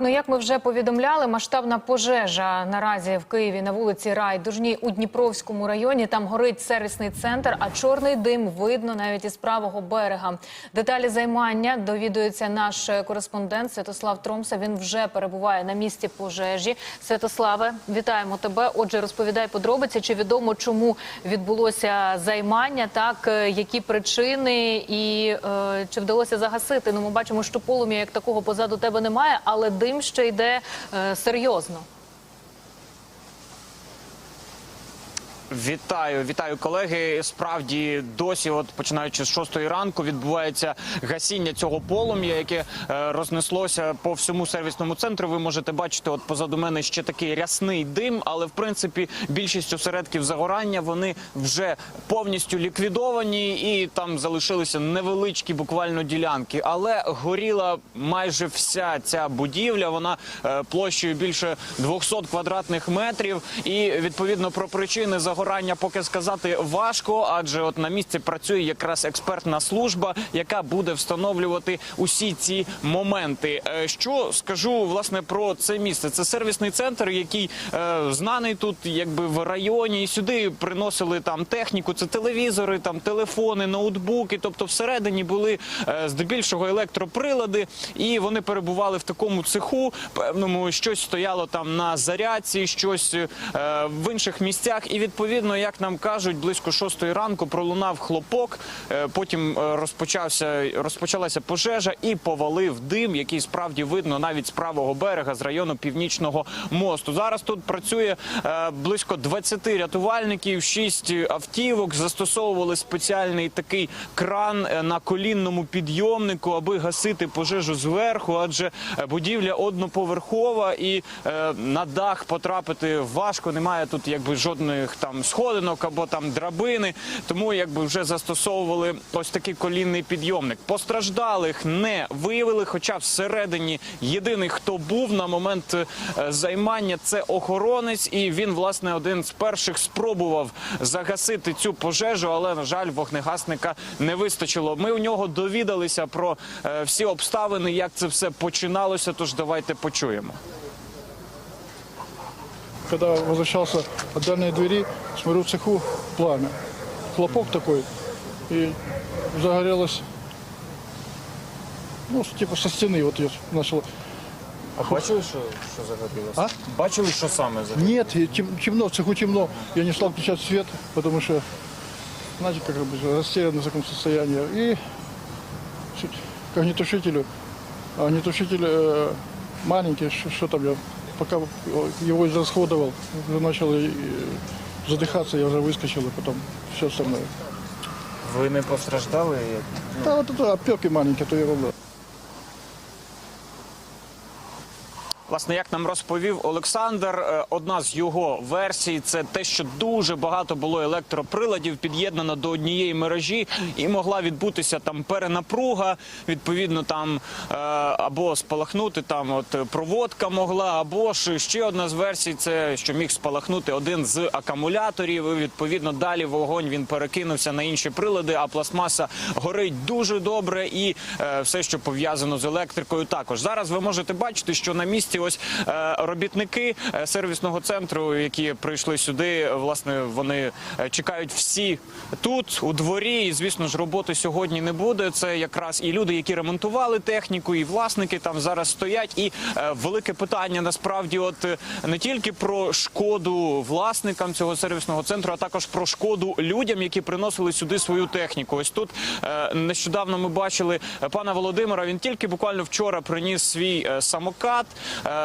Ну, як ми вже повідомляли, масштабна пожежа наразі в Києві на вулиці Райдужній у Дніпровському районі. Там горить сервісний центр, а чорний дим видно навіть із правого берега. Деталі займання довідується наш кореспондент Святослав Тромса. Він вже перебуває на місці пожежі. Святославе, вітаємо тебе. Отже, розповідай подробиці. Чи відомо, чому відбулося займання? Так, е, які причини і е, чи вдалося загасити? Ну, ми бачимо, що полум'я як такого позаду тебе немає, але дим ще йде е, серйозно. Вітаю, вітаю, колеги. Справді досі, от починаючи з шостої ранку, відбувається гасіння цього полум'я, яке е, рознеслося по всьому сервісному центру. Ви можете бачити, от позаду мене ще такий рясний дим, але в принципі більшість осередків загорання вони вже повністю ліквідовані, і там залишилися невеличкі буквально ділянки. Але горіла майже вся ця будівля. Вона е, площею більше 200 квадратних метрів. І відповідно про причини загорання поки сказати важко, адже от на місці працює якраз експертна служба, яка буде встановлювати усі ці моменти. Е, Що скажу власне про це місце? Це сервісний центр, який е, знаний тут, якби в районі, і сюди приносили там техніку. Це телевізори, там телефони, ноутбуки. Тобто, всередині були е, здебільшого електроприлади, і вони перебували в такому цеху. Певному щось стояло там на зарядці, щось е, в інших місцях. І відповідно, як нам кажуть, близько шостої ранку пролунав хлопок. е, Потім е, розпочався розпочалася пожежа і повалив дим, який справді видно навіть з правого берега з району північного мосту. Зараз тут працює е, близько 20 рятувальників, 6 автівок. Застосовували спеціальний такий кран на колінному підйомнику, аби гасити пожежу зверху, адже будівля одноповерхова і на дах потрапити важко. Немає тут якби жодних там сходинок або там драбини. Тому якби вже застосовували ось такий колінний підйомник. Постраждалих не виявили, хоча всередині єдиний, хто був на момент е, займання, це охоронець, і він власне один з перших спробував загасити цю пожежу, але на жаль, вогнегасника не вистачило. Ми у нього довідалися про е, всі обставини, як це все починалося. Тож давайте почуємо. Когда возвращался от дальней двери, смотрю в цеху пламя. Хлопок такой, и загорелось, ну, типа со стены вот я начал. А бачили, що, що загорілося? А? Бачили, що саме загорілося? Нет, тем- темно, в цеху темно. Я не стал включать свет, потому что, знаете, как бы растерян в таком состоянии. И чуть к огнетушителю, а огнетушитель э, маленький, что, что там я, пока его израсходовал, уже начал э, задыхаться, я уже выскочил, и потом все остальное. Ви не постраждали? Да вот это опеки маленькие, то ерунда. Власне, як нам розповів Олександр, е, одна з його версій це те, що дуже багато було електроприладів під'єднано до однієї мережі, і могла відбутися там перенапруга. Відповідно, там е, або спалахнути там, от проводка могла, або ж ще одна з версій, це що міг спалахнути один з акумуляторів. І відповідно далі вогонь він перекинувся на інші прилади. А пластмаса горить дуже добре, і е, все, що пов'язано з електрикою, також зараз ви можете бачити, що на місці ось е, робітники е, сервісного центру, які прийшли сюди, власне, вони е, чекають всі тут у дворі. І звісно ж, роботи сьогодні не буде. Це якраз і люди, які ремонтували техніку, і власники там зараз стоять. І велике питання насправді, от не тільки про шкоду власникам цього сервісного центру, а також про шкоду людям, які приносили сюди свою техніку. Ось тут нещодавно ми бачили пана Володимира. Він тільки буквально вчора приніс свій самокат,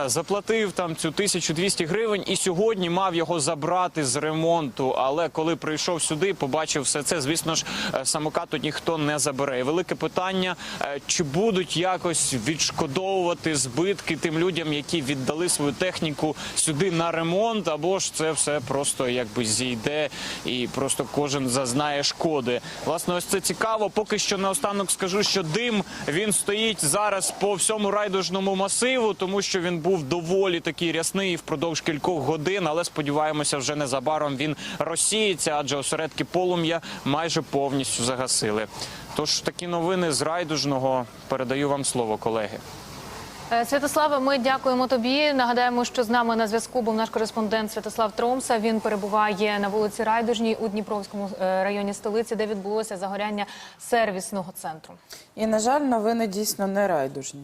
заплатив там цю 1200 гривень, і сьогодні мав його забрати з ремонту. Але коли прийшов сюди, побачив все це. Звісно ж, е, самокат тут ніхто не забере. І велике питання: е, чи будуть якось відшкодовувати збитки тим людям, які віддали свою техніку сюди на ремонт, або ж це все просто якби зійде і просто кожен зазнає шкоди. Власне, ось це цікаво. Поки що наостанок скажу, що дим він стоїть зараз по всьому райдужному масиву, тому що він був доволі такий рясний впродовж кількох годин. Але сподіваємося, вже незабаром він розсіється, адже осередки полум'я майже повністю загасили. Тож такі новини з райдужного передаю вам слово, колеги. Е, Святославе, ми дякуємо тобі. Нагадаємо, що з нами на зв'язку був наш кореспондент Святослав Тромса. Він перебуває на вулиці Райдужній у Дніпровському е, районі столиці, де відбулося загоряння сервісного центру. І, на жаль, новини дійсно не райдужні.